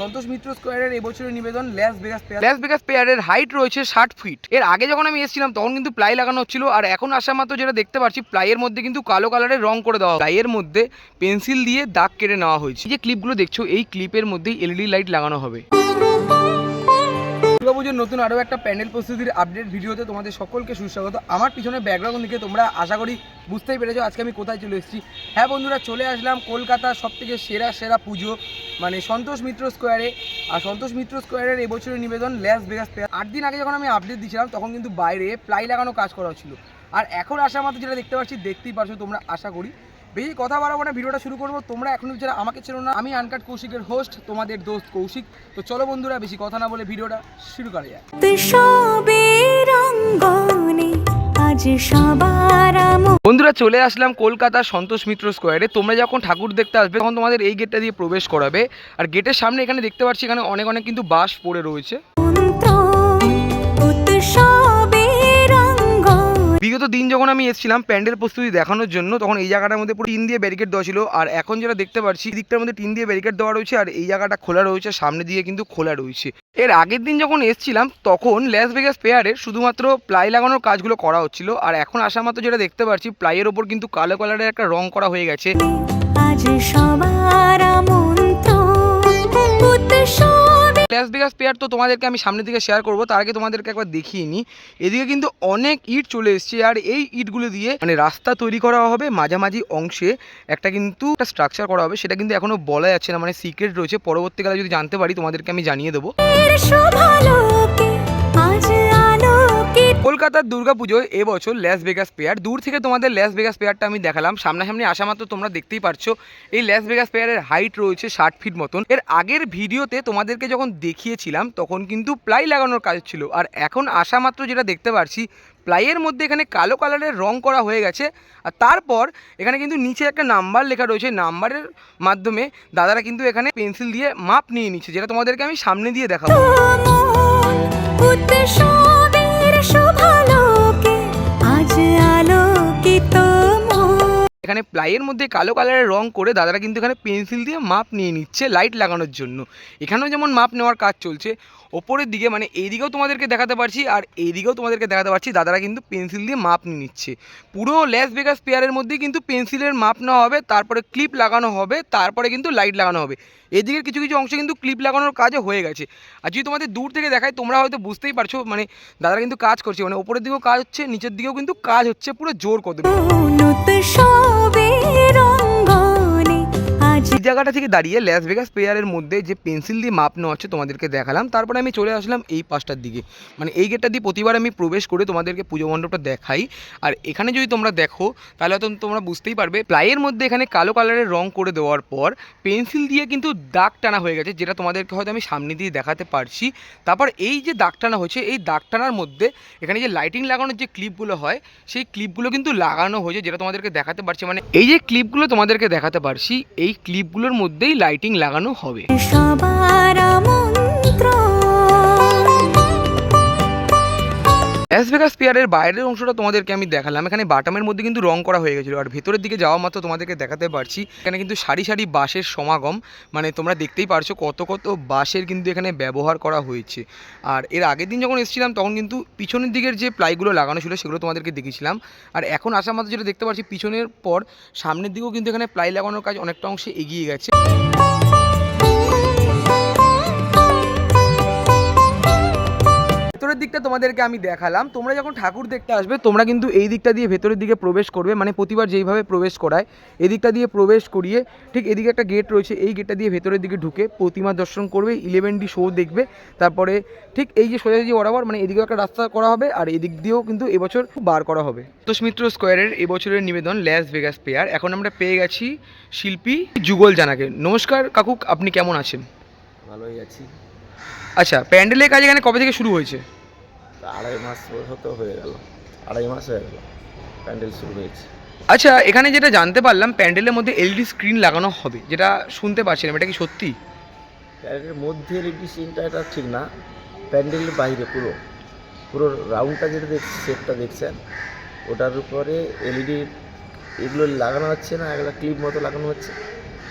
সন্তোষ মিত্র স্কোয়ারের এবছরের নিবেদন Las Vegas pair Las Vegas পেয়ারের হাইট রয়েছে ষাট ফিট এর আগে যখন আমি এসেছিলাম, তখন কিন্তু প্লাই লাগানো হচ্ছিল, আর এখন আসা মাত্র যেটা দেখতে পাচ্ছি প্লাইয়ের মধ্যে কিন্তু কালো কালারের রং করে দেওয়া প্লাইয়ের মধ্যে পেন্সিল দিয়ে দাগ কেটে নেওয়া হয়েছে। যে ক্লিপগুলো দেখছ, এই ক্লিপের মধ্যেই এলইডি লাইট লাগানো হবে। দুর্গাপুজোর নতুন আরও একটা প্যান্ডেল প্রস্তুতির আপডেট ভিডিওতে তোমাদের সকলকে সুস্বাগত। আমার পিছনে ব্যাকগ্রাউন্ড দেখে তোমরা আশা করি বুঝতেই পেরেছ আজকে আমি কোথায় চলে এসেছি। হ্যাঁ বন্ধুরা, চলে আসলাম কলকাতার সব থেকে সেরা সেরা পুজো মানে সন্তোষ মিত্র স্কোয়ারে। আর সন্তোষ মিত্র স্কোয়ারের এবছরের নিবেদন ল্যাস ভেগাস পেয়ার আট দিন আগে যখন আমি আপডেট দিয়েছিলাম তখন কিন্তু বাইরে প্লাই লাগানো কাজ করা হচ্ছিল আর এখন আসা মাত্র যেটা দেখতে পাচ্ছি, দেখতেই পারছ তোমরা, আশা করি। বেশি কথা বাড়াবো না ভিডিওটা শুরু করব। তোমরা এখনও যারা আমাকে ছিল না আমি আনকাট কৌশিকের হোস্ট তোমাদের দোস্ত কৌশিক। তো চলো বন্ধুরা বেশি কথা না বলে ভিডিওটা শুরু করা যায় বন্ধুরা চলে আসলাম কলকাতার সন্তোষ মিত্র স্কোয়ারে তোমরা যখন ঠাকুর দেখতে আসবে তখন তোমাদের এই গেটটা দিয়ে প্রবেশ করাবে। আর গেটের সামনে এখানে দেখতে পাচ্ছি এখানে অনেক অনেক কিন্তু বাস পড়ে রয়েছে। বিগত দিন যখন আমি এসেছিলাম প্যান্ডেল প্রস্তুতি দেখানোর জন্য, তখন এই জায়গাটার মধ্যে পুরো টিন দিয়ে ব্যারিকেড দেওয়া ছিল। আর এখন যেটা দেখতে পাচ্ছি দিকটার মধ্যে টিন দিয়ে ব্যারিকেড দেওয়া রয়েছে আর এই জায়গাটা খোলা রয়েছে সামনে দিয়ে কিন্তু খোলা রয়েছে। এর আগের দিন যখন এসেছিলাম, তখন ল্যাস ভেগাস পেয়ারের শুধুমাত্র প্লাই লাগানোর কাজগুলো করা হচ্ছিল। আর এখন আসা মাত্র যেটা দেখতে পাচ্ছি প্লাইয়ের ওপর কিন্তু কালো কালারের একটা রং করা হয়ে গেছে। আজ সবার মন্ত্র উৎসবে বিকাশ পেয়ার তো তোমাদেরকে আমি সামনের দিকে শেয়ার করব, তার আগে তোমাদেরকে একবার দেখিয়ে নিই এদিকে কিন্তু অনেক ইট চলে এসছে আর এই ইটগুলো দিয়ে মানে রাস্তা তৈরি করা হবে মাঝামাঝি অংশে। একটা কিন্তু একটা স্ট্রাকচার করা হবে, সেটা কিন্তু এখনও বলা যাচ্ছে না মানে সিক্রেট রয়েছে। পরবর্তীকালে যদি জানতে পারি তোমাদেরকে আমি জানিয়ে দেবো। কলকাতার দুর্গাপুজোয় এবছর ল্যাস ভেগাস পেয়ার দূর থেকে তোমাদের ল্যাস ভেগাস পেয়ারটা আমি দেখালাম। সামনাসামনি আসা মাত্র তোমরা দেখতেই পারছ। এই ল্যাস ভেগাস পেয়ারের হাইট রয়েছে ষাট ফিট মতন। এর আগের ভিডিওতে তোমাদেরকে যখন দেখিয়েছিলাম, তখন কিন্তু প্লাই লাগানোর কাজ ছিল। আর এখন আসা মাত্র যেটা দেখতে পারছি, প্লাইয়ের মধ্যে এখানে কালো কালারের রং করা হয়ে গেছে। আর তারপর এখানে কিন্তু নিচে একটা নাম্বার লেখা রয়েছে। নাম্বারের মাধ্যমে দাদারা কিন্তু এখানে পেন্সিল দিয়ে মাপ নিয়ে নিচ্ছে, যেটা তোমাদেরকে আমি সামনে দিয়ে দেখাবো। এখানে প্লাইয়ের মধ্যে কালো কালারের রং করে দাদারা কিন্তু এখানে পেন্সিল দিয়ে মাপ নিয়ে নিচ্ছে লাইট লাগানোর জন্য। এখানেও যেমন মাপ নেওয়ার কাজ চলছে ওপরের দিকে মানে এইদিকেও তোমাদেরকে দেখাতে পারছি আর এইদিকেও তোমাদেরকে দেখাতে পারছি, দাদারা কিন্তু পেন্সিল দিয়ে মাপ নিচ্ছে। পুরো ল্যাস ভেগাস পেয়ারের মধ্যেই কিন্তু পেন্সিলের মাপ নেওয়া হবে, তারপরে ক্লিপ লাগানো হবে, তারপরে কিন্তু লাইট লাগানো হবে। এদিকের কিছু কিছু অংশে কিন্তু ক্লিপ লাগানোর কাজও হয়ে গেছে। আর যদি তোমাদের দূর থেকে দেখায়, তোমরা হয়তো বুঝতেই পারছ মানে দাদারা কিন্তু কাজ করছে মানে ওপরের দিকেও কাজ হচ্ছে, নিচের দিকেও কিন্তু কাজ হচ্ছে, পুরো জোর উৎসবের আজ এই জায়গাটা থেকে দাঁড়িয়ে ল্যাস ভেগাস প্লেয়ারের মধ্যে যে পেন্সিল দিয়ে মাপ নেওয়া হচ্ছে তোমাদেরকে দেখালাম, তারপরে আমি চলে আসলাম এই পাশটার দিকে। মানে এই গেটটা দিয়ে প্রতিবার আমি প্রবেশ করে তোমাদেরকে পুজো মণ্ডপটা দেখাই। আর এখানে যদি তোমরা দেখো, তাহলে হয়তো তোমরা বুঝতেই পারবে, প্লাইয়ের মধ্যে এখানে কালো কালারের রং করে দেওয়ার পর পেন্সিল দিয়ে কিন্তু দাগ টানা হয়ে গেছে, যেটা তোমাদেরকে হয়তো আমি সামনে দিয়ে দেখাতে পারছি। তারপর এই যে দাগ টানা হয়েছে, এই দাগ টানার মধ্যে এখানে যে লাইটিং লাগানোর যে ক্লিপগুলো হয়, সেই ক্লিপগুলো কিন্তু লাগানো হয়েছে, যেটা তোমাদেরকে দেখাতে পারছি। মানে এই যে ক্লিপগুলো তোমাদেরকে দেখাতে পারছি, এই ক্লিপগুলোর মধ্যেই লাইটিং লাগানো হবে। সবার অ্যাস ভেগাস পেয়ারের বাইরের অংশটা তোমাদেরকে আমি দেখালাম। এখানে বাটামের মধ্যে কিন্তু রং করা হয়ে গেছিল। আর ভেতরের দিকে যাওয়া মাত্র তোমাদেরকে দেখাতে পারছি। এখানে কিন্তু সারি সারি বাঁশের সমাগম। মানে তোমরা দেখতেই পারছ কত কত বাঁশের কিন্তু এখানে ব্যবহার করা হয়েছে। আর এর আগের দিন যখন এসেছিলাম, তখন কিন্তু পিছনের দিকের যে প্লাইগুলো লাগানো ছিল, সেগুলো তোমাদেরকে দেখেছিলাম আর এখন আসা মাত্র যেটা দেখতে পাচ্ছি পিছনের পর সামনের দিকেও কিন্তু এখানে প্লাই লাগানোর কাজ অনেকটা অংশে এগিয়ে গেছে। ভেতরের দিকটা তোমাদেরকে আমি দেখালাম। তোমরা যখন ঠাকুর দেখতে আসবে তোমরা কিন্তু এই দিকটা দিয়ে ভেতরের দিকে প্রবেশ করবে মানে প্রতিবার যেইভাবে প্রবেশ করায় এদিকটা দিয়ে প্রবেশ করিয়ে ঠিক এদিকে একটা গেট রয়েছে এই গেটটা দিয়ে ভেতরের দিকে ঢুকে প্রতিমা দর্শন করবে ইলেভেন ডি শো দেখবে তারপরে ঠিক এই যে সোজাসুজি বরাবর মানে এদিকেও একটা রাস্তা করা হবে আর এদিক দিয়েও কিন্তু এবছর বার করা হবে। তোষমিত্র স্কোয়ারের এবছরের নিবেদন ল্যাস ভেগাস পেয়ার এখন আমরা পেয়ে গেছি শিল্পী যুগল জানাকে। নমস্কার কাকু আপনি কেমন আছেন? ভালোই আছি। আচ্ছা প্যান্ডেলের কাজ এখানে কবে থেকে শুরু হয়েছে? তা আড়াই মাস হতো হয়ে গেল। আড়াই মাস হয়ে গেল। প্যান্ডেল শুরু হয়েছে। আচ্ছা এখানে যেটা জানতে পারলাম প্যান্ডেলের মধ্যে এলইডি স্ক্রিন লাগানো হবে। যেটা শুনতে পাচ্ছিলাম এটা কি সত্যি? প্যান্ডেলের মধ্যে এলইডি সিনটা এটা ঠিক না। প্যান্ডেলের বাইরে পুরো। পুরো রাউন্ডটা যেটা দেখ সেটটা দেখছেন ওটার উপরে এলইডি এগুলো লাগানো হচ্ছে না? এগুলো ক্লিপ মতো লাগানো হচ্ছে।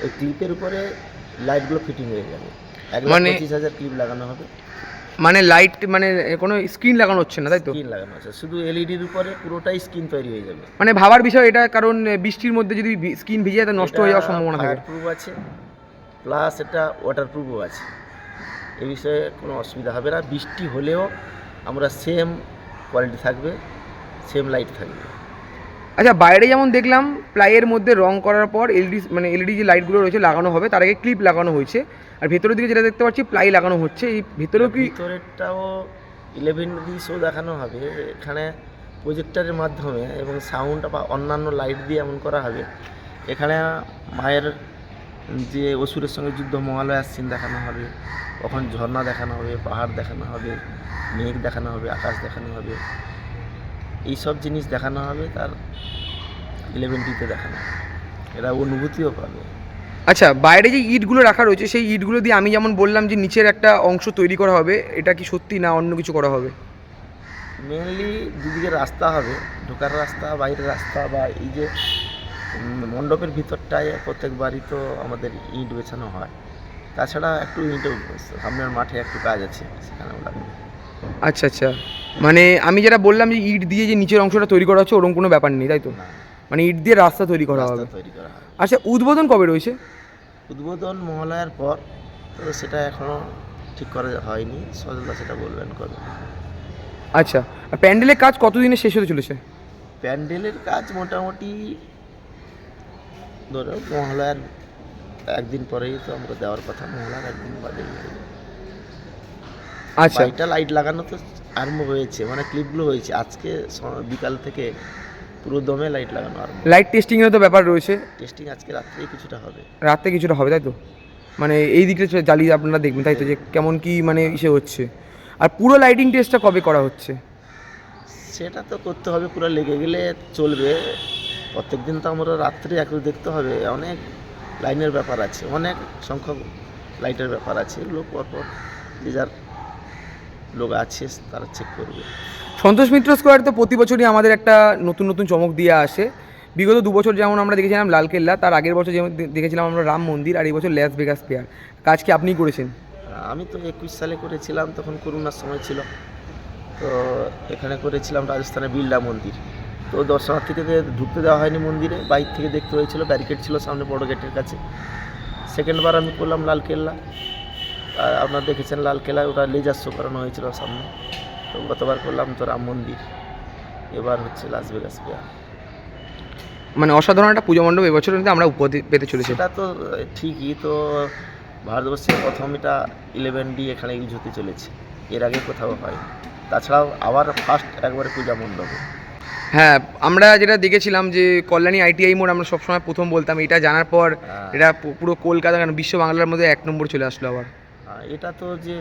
ওই ক্লিপের উপরে লাইটগুলো ফিটিং হয়ে যাবে। এক লাখ মানে- পঁচিশ হাজার ক্লিপ লাগানো হবে। মানে লাইট মানে কোনো স্ক্রিন লাগানো হচ্ছে না তাই তো? স্ক্রিন লাগানো আছে। শুধু এলইডির উপরে পুরোটাই স্ক্রিন তৈরি হয়ে যাবে। মানে ভাবার বিষয় এটা কারণ বৃষ্টির মধ্যে যদি স্ক্রিন ভিজে যায় তো নষ্ট হয়ে যাওয়ার সম্ভাবনা থাকে। প্রুফ আছে প্লাস এটা ওয়াটার প্রুফও আছে। এ বিষয়ে কোনো অসুবিধা হবে না। বৃষ্টি হলেও আমরা সেম কোয়ালিটি থাকবে সেম লাইট থাকবে। আচ্ছা বাইরে যেমন দেখলাম, প্লাইয়ের মধ্যে রং করার পর এলইডি মানে এলইডি যে লাইটগুলো রয়েছে লাগানো হবে, তার আগে ক্লিপ লাগানো হয়েছে। আর ভেতরের দিকে যেটা দেখতে পাচ্ছি, প্লাই লাগানো হচ্ছে। এই ভেতরেও কি ভিতরেরটাও ইলেভেন ডি শো দেখানো হবে, এখানে প্রজেক্টরের মাধ্যমে এবং সাউন্ড বা অন্যান্য লাইট দিয়ে এমন করা হবে। এখানে মায়ের যে অসুরের সঙ্গে যুদ্ধ মহালয়ার সিন দেখানো হবে, কখন ঝর্ণা দেখানো হবে, পাহাড় দেখানো হবে, মেঘ দেখানো হবে, আকাশ দেখানো হবে। এইসব জিনিস দেখানো হবে তার ইলেভেন ডিতে দেখানো এরা অনুভূতিও পাবে। আচ্ছা বাইরে যে ইটগুলো রাখা রয়েছে সেই ইটগুলো দিয়ে আমি যেমন বললাম যে নিচের একটা অংশ তৈরি করা হবে এটা কি সত্যি না অন্য কিছু করা হবে? মেনলি দুদিকে রাস্তা হবে ঢোকার রাস্তা বাইরের রাস্তা বা এই যে মণ্ডপের ভিতরটায় প্রত্যেক বাড়ি তো আমাদের ইট বেছানো হয়। তাছাড়া একটু ইট সামনের মাঠে একটু কাজ আছে সেখানে লাগবে আচ্ছা আচ্ছা। মানে আমি যেটা বললাম যে ইট দিয়ে যে নিচের অংশটা তৈরি করা হচ্ছে ওরকম কোনো ব্যাপার নেই তাই তো? মানে ইট দিয়ে রাস্তা তৈরি করা হবে। তৈরি করা আচ্ছা উদ্বোধন কবে রয়েছে? উদ্বোধন মহালয়ার পর তো সেটা এখনও ঠিক করা হয়নি সজলদা সেটা বলবেন কবে। আচ্ছা আর প্যান্ডেলের কাজ কতদিনে শেষ হতে চলেছে? প্যান্ডেলের কাজ মোটামুটি ধরো মহালয়ার একদিন পরেই তো আমরা দেওয়ার কথা মহালয়ার একদিন বাদে আচ্ছা। এটা লাইট লাগানো তো আরম্ভ হয়েছে মানে ক্লিপগুলো হয়েছে। আজকে বিকাল থেকে পুরো দমে লাইট লাগানো আরম্ভ। লাইট টেস্টিংয়েরও তো ব্যাপার রয়েছে। টেস্টিং আজকে রাত্রেই কিছুটা হবে। রাতে কিছুটা হবে তাই তো? মানে এই দিকটা চ- জ্বালিয়ে আপনারা দেখবেন তাই তো? যে কেমন কি মানে ইসে হচ্ছে। আর পুরো লাইটিং টেস্টটা কবে করা হচ্ছে? সেটা তো করতে হবে পুরো লেগে গেলে চলবে। প্রত্যেক দিন তো আমরা রাত্রে একটু দেখতে হবে। অনেক লাইনের ব্যাপার আছে অনেক সংখ্যক লাইটের ব্যাপার আছে। এগুলো পরপর যে যার লোক আছে তারা চেক করবে। সন্তোষ মিত্র স্কোয়ার তো প্রতি বছরই আমাদের একটা নতুন নতুন চমক দিয়ে আসে। বিগত দু বছর যেমন আমরা দেখেছিলাম লালকেল্লা তার আগের বছর যেমন দেখেছিলাম আমরা রাম মন্দির আর এই বছর ল্যাস ভেগাস পেয়ার কাজ কি আপনিই করেছেন? আমি তো একুশ সালে করেছিলাম তখন করোনার সময় ছিল। তো এখানে করেছিলাম রাজস্থানের বিড়লা মন্দির। তো দর্শনার্থীদের ঢুকতে দেওয়া হয়নি মন্দিরে বাইর থেকে দেখতে হয়েছিল ব্যারিকেড ছিল সামনে বড় গেটের কাছে। সেকেন্ডবার আমি করলাম লালকেল্লা আপনারা দেখেছেন লালকেল্লায় ওটা লেজার শো করানো হয়েছিল সামনে। তো গতবার করলাম তো রাম মন্দির। এবার হচ্ছে লাস ভেগাস পেয়ার মানে অসাধারণ একটা পুজো মণ্ডপ এবছর কিন্তু আমরা দি- পেতে চলেছি। সেটা তো ঠিকই তো ভারতবর্ষে প্রথম এটা ইলেভেন ডি এখানে ইউজ হতে চলেছে। এর আগে কোথাও হয় তাছাড়াও আবার ফার্স্ট একবারে পূজা মণ্ডপে। হ্যাঁ আমরা যেটা দেখেছিলাম যে কল্যাণী আইটিআই মোড় আমরা সবসময় প্রথম বলতাম এটা জানার পর হ্যাঁ। এটা পুরো কলকাতা কেন বিশ্ব বাংলার মধ্যে এক নম্বর চলে আসলো আবার। আর এটা তো যে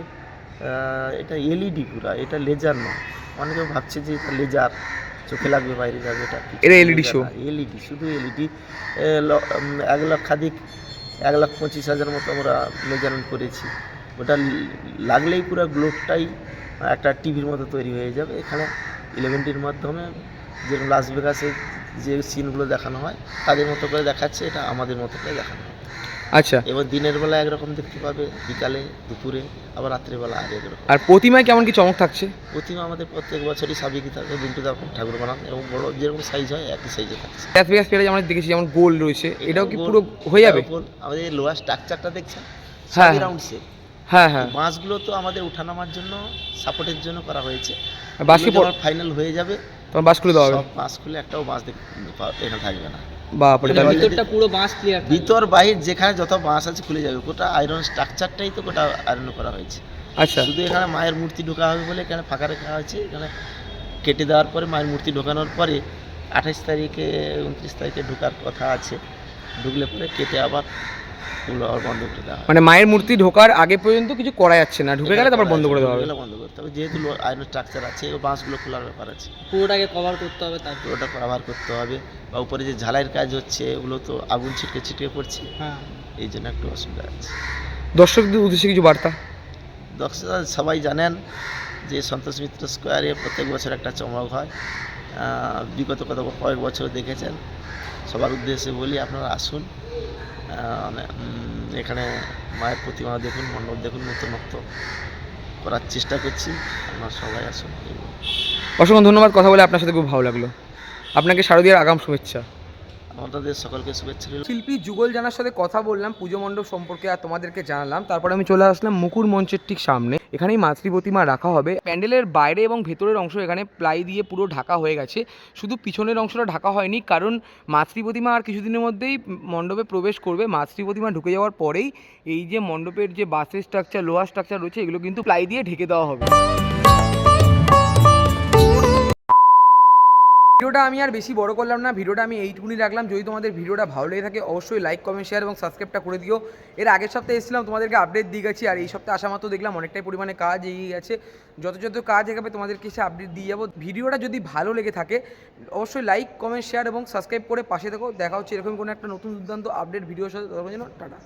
এটা এলইডি পুরা এটা লেজার নয় অনেকে ভাবছে যে এটা লেজার চোখে লাগবে বাইরে যাবে এটা এটা LED show। এলইডি শুধু এলইডি এক লাখ খাদিক এক লাখ পঁচিশ হাজার মতো আমরা মেজারমেন্ট করেছি। ওটা লাগলেই পুরো গ্লোবটাই একটা টিভির মতো তৈরি হয়ে যাবে। এখানে ইলেভেনটির মাধ্যমে যেরকম লাস ভেগাসে যে সিনগুলো দেখানো হয় তাদের মতো করে দেখাচ্ছে এটা আমাদের মতো করে দেখানো আচ্ছা। এবার দিনের বেলা একরকম দেখতে পাবে বিকালে দুপুরে আবার রাত্রেবেলা আর একরকম। আর প্রতিমায় কেমন কি চমক থাকছে? প্রতিমা আমাদের প্রত্যেক বছরই সাবিকি থাকে বিন্টু দা ঠাকুর বানান এবং বড় যেরকম সাইজ হয় একই সাইজে থাকছে। ভেগাস পেয়ারে আমরা দেখেছি যেমন গোল রয়েছে এটাও কি পুরো হয়ে যাবে। আমাদের লোয়ার স্ট্রাকচারটা দেখছেন? হ্যাঁ, হ্যাঁ। রাউন্ড শেপ হ্যাঁ হ্যাঁ। বাঁশগুলো তো আমাদের উঠানামার জন্য সাপোর্টের জন্য করা হয়েছে। বাঁশকে ফাইনাল হয়ে যাবে তোমার বাস খুলে দেওয়া হবে। বাঁশ খুলে একটাও পা- এখানে থাকবে না। বাপরে তাহলে ভিতরটা পুরো বাঁশ ক্লিয়ার ভিতর বাহির যেখানে যত বাঁশ আছে খুলে যাবে। গোটা আয়রন স্ট্রাকচারটাই তো গোটা আয়রন করা হয়েছে। আচ্ছা। শুধু এখানে মায়ের মূর্তি ঢোকা হবে বলে এখানে ফাঁকা রাখা হয়েছে। এখানে কেটে দেওয়ার পরে মায়ের মূর্তি ঢোকানোর পরে আঠাশ তারিখে উনত্রিশ তারিখে ঢোকার কথা আছে। ঢুকলে পরে কেটে আবার আবার বন্ধ করে দেওয়া হবে মানে মায়ের মূর্তি ঢোকার আগে পর্যন্ত কিছু করা যাচ্ছে না। ঢুকে গেলে তারপর বন্ধ করে দেওয়া হবে। বন্ধ করতে হবে যেহেতু আয়রন স্ট্রাকচার আছে ও বাঁশগুলো খোলার ব্যাপার আছে। পুরোটাকে কভার করতে হবে তারপর তো ওটা ব্যবহার করতে হবে। বা উপরে যে ঝালাইয়ের কাজ হচ্ছে ওগুলো তো আগুন ছিটকে ছিটকে পড়ছে। হ্যাঁ। এই জন্য একটু অসুবিধা আছে। দর্শকদের উদ্দেশ্যে কিছু বার্তা? দর্শকরা সবাই জানেন যে সন্তোষ মিত্র স্কোয়ারে প্রত্যেক বছর একটা চমক হয়। আহ, বিগত কত কয়েক বছর দেখেছেন। সবার উদ্দেশ্যে বলি আপনারা আসুন। এখানে মায়ের প্রতিমা দেখুন মণ্ডপ দেখুন নতুনত্ব করার চেষ্টা করছি। আপনার সবাই আসুন। অসংখ্য ধন্যবাদ কথা বলে আপনার সাথে খুব ভালো লাগল। আপনাকে শারদীয়ার আগাম শুভেচ্ছা। আমাদের সকলকে শুভেচ্ছা রইল। শিল্পী যুগল জানার সাথে কথা বললাম পুজো মণ্ডপ সম্পর্কে আর তোমাদেরকে জানালাম। তারপরে আমি চলে আসলাম মুকুর মঞ্চের ঠিক সামনে। এখানেই মাতৃ প্রতিমা রাখা হবে। প্যান্ডেলের বাইরে এবং ভেতরের অংশ এখানে প্লাই দিয়ে পুরো ঢাকা হয়ে গেছে। শুধু পিছনের অংশটা ঢাকা হয়নি, কারণ মাতৃ প্রতিমা আর কিছুদিনের মধ্যেই মণ্ডপে প্রবেশ করবে। মাতৃ প্রতিমা ঢুকে যাওয়ার পরেই এই যে মণ্ডপের যে বাসের স্ট্রাকচার লোহার স্ট্রাকচার রয়েছে, এগুলো কিন্তু প্লাই দিয়ে ঢেকে দেওয়া হবে। ভিডিওটা আমি আর বেশি বড় করলাম না, ভিডিওটা আমি এইটুকুনি রাখলাম। যদি তোমাদের ভিডিওটা ভালো লেগে থাকে, অবশ্যই লাইক কমেন্ট শেয়ার এবং সাবস্ক্রাইবটা করে দিও। এর আগের সপ্তাহে এসেছিলাম, তোমাদেরকে আপডেট দিয়ে গেছি, আর এই সপ্তাহে আসা মাত্র দেখলাম, অনেকটাই পরিমাণে কাজ এগিয়ে গেছে। যত যত কাজ এগাবে, তোমাদেরকে সে আপডেট দিয়ে যাব। ভিডিওটা যদি ভালো লেগে থাকে, অবশ্যই লাইক কমেন্ট শেয়ার এবং সাবস্ক্রাইব করে পাশে থেকো। দেখা হচ্ছে এরকম কোনো একটা নতুন দুর্দান্ত আপডেট ভিডিওর সাথে। যেন, টাটা।